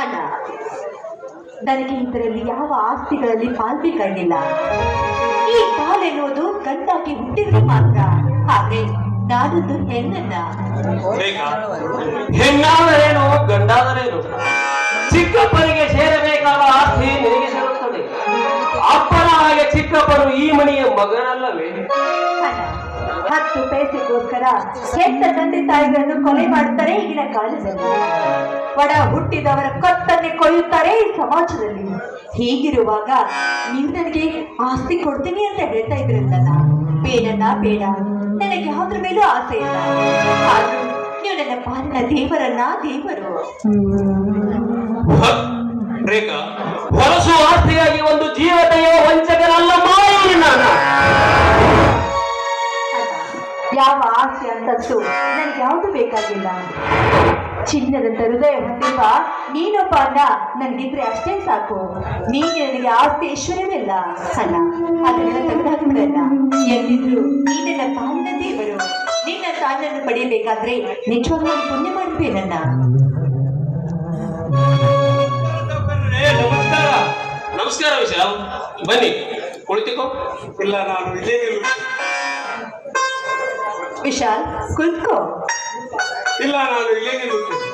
ಅಣ್ಣ ನನಗೆ ಇದರಲ್ಲಿ ಯಾವ ಆಸ್ತಿಗಳಲ್ಲಿ ಪಾಲ್ಬೇಕಾಗಿಲ್ಲ. ಈ ಪಾಲೆನ್ನುವುದು ಗಂಡಾಗಿ ಹುಟ್ಟಿದ್ರೆ ಮಾತ್ರ. ಹಾಗೆ ನಾನೊಂದು ಹೆಣ್ಣನ್ನ. ಹೆಣ್ಣಾದರೇನು ಗಂಡಾದರೇನು? ಚಿಕ್ಕಪ್ಪನಿಗೆ ಸೇರಬೇಕಾದ ಆಸ್ತಿ ನಿನಗೆ ಸೇರುತ್ತದೆ. ಅಪ್ಪನ ಹಾಗೆ ಚಿಕ್ಕಪ್ಪನು ಈ ಮನೆಯ ಮಗನಲ್ಲವೇ? ಹತ್ತು ಪೈಸೆಗೋಸ್ಕರ ಹೆತ್ತ ತಂದೆ ತಾಯಿಗಳನ್ನು ಕೊಲೆ ಮಾಡುತ್ತಾರೆ ಈಗಿನ ಕಾಲದಲ್ಲಿ. ಒಡ ಹುಟ್ಟಿದವರ ಕತ್ತನ್ನೇ ಕೊಯ್ಯುತ್ತಾರೆ ಈ ಸಮಾಜದಲ್ಲಿ. ಹೀಗಿರುವಾಗ ನೀವು ಆಸ್ತಿ ಕೊಡ್ತೀನಿ ಅಂತ ಹೇಳ್ತಾ ಇದ್ರಲ್ಲ ಬೇಡಣ್ಣ ಬೇಡ. ನನಗೆ ಯಾವ್ದ್ರ ಮೇಲೂ ಆಸೆ ಇಲ್ಲ. ಆದ್ರೂ ನೀವು ನನ್ನ ಪಾಲಿನ ದೇವರನ್ನ, ದೇವರು. ರೇಖಾ, ಹೊರಸು ಆಸ್ತಿಯಾಗಿ ಒಂದು ಜೀವತೆಯ ವಂಚಕನಲ್ಲ ಯಾವ ಆಸೆ ಅಂತಸ್ತು ನನಗೆ ಯಾವುದು ಬೇಕಾಗಿಲ್ಲ. ಚಿನ್ನದಂತ ಹೃದಯ ಹೊಂದಿರುವ ನೀನೊಬ್ಬ ಅಣ್ಣ ನನಗಿದ್ರೆ ಅಷ್ಟೇ ಸಾಕು. ನೀನು ನನಗೆ ಆಸ್ತಿ ಐಶ್ವರ್ಯವಿಲ್ಲ ಅಣ್ಣ ಅದನ್ನೆಲ್ಲ ತೆಗೆದುಹಾಕ್ಬಿಡಲ್ಲ ಎಂದಿದ್ರು ನೀ ನನ್ನ ಪಾಲಿನ ದೇವರು. ನಿನ್ನ ತಾನನ್ನು ಪಡೆಯಬೇಕಾದ್ರೆ ನಿಜವಾಗ್ಲೂ ಪುಣ್ಯ ಮಾಡ್ಬೇನನ್ನ ನನ್ನ. ನಮಸ್ಕಾರ. ನಮಸ್ಕಾರ ವಿಶಾಲ್. ಬನ್ನಿ ಕುಳಿತುಕೋ. ಇಲ್ಲ ನಾನು ಇಲ್ಲೇ ವಿಶಾಲ್ ಕುಳಿತುಕೋ ಇಲ್ಲ ನಾನು ಇಲ್ಲೇ ನಿಲ್ಲುತ್ತೇನೆ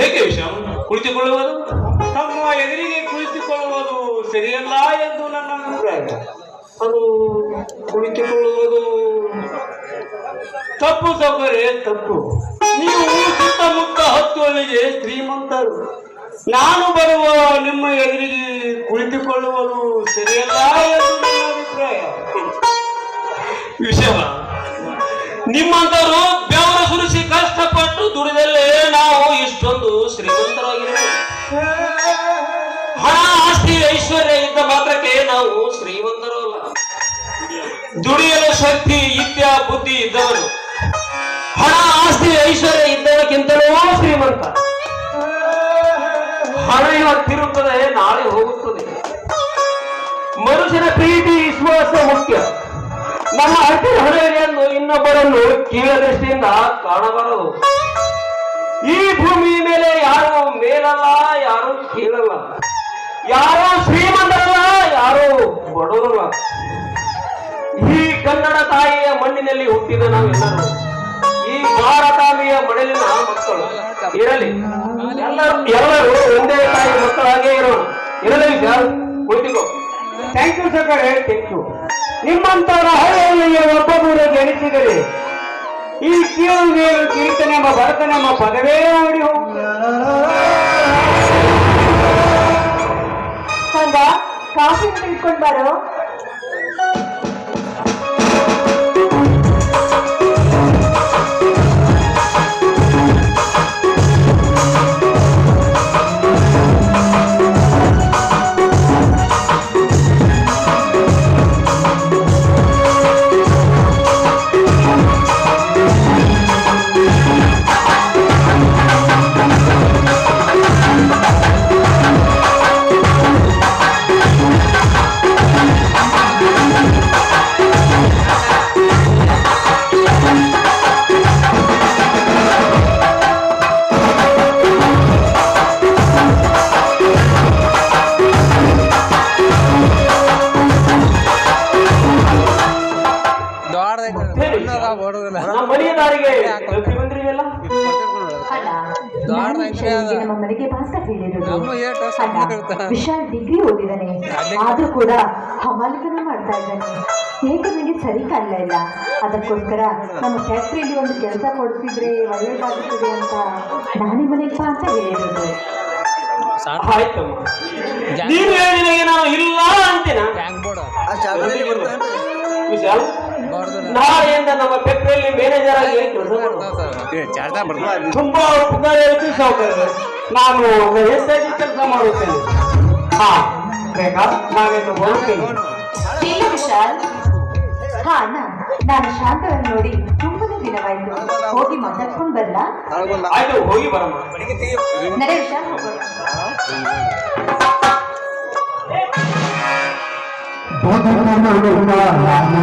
ಹೇಗೆ ವಿಶಾಲ್? ಕುಳಿತುಕೊಳ್ಳುವುದು? ತಮ್ಮ ಎದುರಿಗೆ ಕುಳಿತುಕೊಳ್ಳುವುದು ಸರಿಯಲ್ಲ ಎಂದು ನನ್ನ ಅಭಿಪ್ರಾಯ. ಅದು ಕುಳಿತುಕೊಳ್ಳುವುದು ತಪ್ಪು ಸೌಕರ್ಯ ತಪ್ಪು. ನೀವು ಸುತ್ತಮುತ್ತ ಹತ್ತು ಹಳ್ಳಿಗೆ ಶ್ರೀಮಂತರು. ನಾನು ಬರುವ ನಿಮ್ಮ ಎದುರಿಗೆ ಕುಳಿತುಕೊಳ್ಳುವುದು ಸರಿಯಲ್ಲ ಎಂದು ನನ್ನ ಅಭಿಪ್ರಾಯ. ವಿಷಯ ನಿಮ್ಮಂತರು ಬೆವರ ಸುರಿಸಿ ಕಷ್ಟಪಟ್ಟು ದುಡಿದಲ್ಲೇ ನಾವು ಇಷ್ಟೊಂದು ಶ್ರೀಮಂತರಾಗಿದ್ದೇವೆ ಹಣ, ಆಸ್ತಿ, ಐಶ್ವರ್ಯ ಇದ್ದ ಮಾತ್ರಕ್ಕೆ ನಾವು ಶ್ರೀಮಂತರು ಅಲ್ಲ ದುಡಿಯಲು ಶಕ್ತಿ, ಇತ್ಯ, ಬುದ್ಧಿ ಇದ್ದವರು. ಹಣ, ಆಸ್ತಿ, ಐಶ್ವರ್ಯ ಇದ್ದವಕ್ಕಿಂತಲೂ ಶ್ರೀಮಂತ. ಹಣ ಇವತ್ತಿರುತ್ತದೆ ನಾಳೆ ಹೋಗುತ್ತದೆ. ಮನುಷ್ಯನ ಪ್ರೀತಿ, ವಿಶ್ವಾಸ ಮುಖ್ಯ. ನಮ್ಮ ಹತ್ತಿರ ಹಣೆಯನ್ನು ಇನ್ನೊಬ್ಬರನ್ನು ಕೀಳ ದೃಷ್ಟಿಯಿಂದ ಕಾಣಬಾರದು. ಈ ಭೂಮಿ ಮೇಲೆ ಯಾರು ಮೇಲಲ್ಲ ಯಾರು ಕೀಳಲ್ಲ. ಯಾರು ಶ್ರೀಮಂತರಲ್ಲ ಯಾರು ಬಡವರಲ್ಲ. ಈ ಕನ್ನಡ ತಾಯಿಯ ಮಣ್ಣಿನಲ್ಲಿ ಹುಟ್ಟಿದ ನಾವೆಲ್ಲರೂ ಈ ಭಾರತಾಮಿಯ ಮಡಲಿನ ಮಕ್ಕಳು. ಇರಲಿ. ಎಲ್ಲರೂ ಎಲ್ಲರೂ ಒಂದೇ ತಾಯಿ ಮಕ್ಕಳಾಗೇ ಇರೋಣ. ಇರಲಿ ಸರ್. ಕುಳಿತುಕೋ. ಥ್ಯಾಂಕ್ ಯು ಸಕರೆ ಥ್ಯಾಂಕ್ ಯು ನಿಮ್ಮಂತವರ ಹಳೆಯ ಒಬ್ಬೊಬ್ಬರು ಜನಿಸಿದರೆ ಈ ಕೀಳು ಕೀರ್ತನೆಂಬ ಭರತನೆಂಬ ಪದವೇ ಓಡಿ ಹೋಗ ಕಾಫಿ ಬಾರೋ ನಮ್ಮ ಅದ. ನಮ್ಮ ಮನೆಗೆ ಭಾಸ್ಕರ್ ಹೇಳಿರೋದು. ನಮ್ಮ ಏಟು ಸಣ್ಣ ಇರ್ತಾನೆ. ವಿಶಾಲ್ ಡಿಗ್ರಿ ಓದಿದಾನೆ. ಆದ್ರೂ ಕೂಡ ಹಮಾಲಿಕನ ಮಾಡ್ತಾ ಇದ್ದಾನೆ. ಹೇಗೆ ನನಗೆ ಸರಿ ಕಾಣಲ ಇಲ್ಲ. ಅದಕ್ಕೋಸ್ಕರ ನಮ್ಮ ಫ್ಯಾಕ್ಟ್ರಿಯಲ್ಲಿ ಒಂದು ಕೆಲಸ ಕೊಡ್ತಿದ್ರೆ ಒಳ್ಳೇದಾಗುತ್ತದೆ ಅಂತ ನಾನೇ ಮನೆಗೆ ಬಾ ಅಂತ ಹೇಳಿರೋದು. ಆಯ್ತಮ್ಮ. ನೀನು ಹೇಳಿದ ನಾನು ಇಲ್ಲ ಅಂತೀನ? Tank board. ವಿಶಾಲ್ ನಾಳೆಯಿಂದ ನಮ್ಮ ಫ್ಯಾಕ್ಟರಿಯಲ್ಲಿ ಮ್ಯಾನೇಜರ್ ಆಗಿ ಕೆಲಸ ಮಾಡು ತುಂಬಾ ಉಪಕಾರ ಹೇಳ್ತೀವಿ ಸಾವುಕಾರ ನಾನು ಹೆಚ್ಚಾಗಿ ಕೆಲಸ ಮಾಡುತ್ತೇನೆ. ಹಾ ಬೇಕಾ? ನಾವೇನು ಬರುತ್ತೇನೆ. ಇಲ್ಲ ವಿಶಾಲ್. ಹಾ ಅಣ್ಣ ನಾನು ಶಾಂತವನ್ನು ನೋಡಿ ತುಂಬಾ ದಿನವಾಯ್ತು. ಹೋಗಿ ಮಾತಾಡ್ಕೊಂಡು ಬರಲ್ಲ ಆಯ್ತು ಹೋಗಿ ಬರಮ್ಮ ನಡೆ ವಿಶಾಲ್. பொதுமனுமானே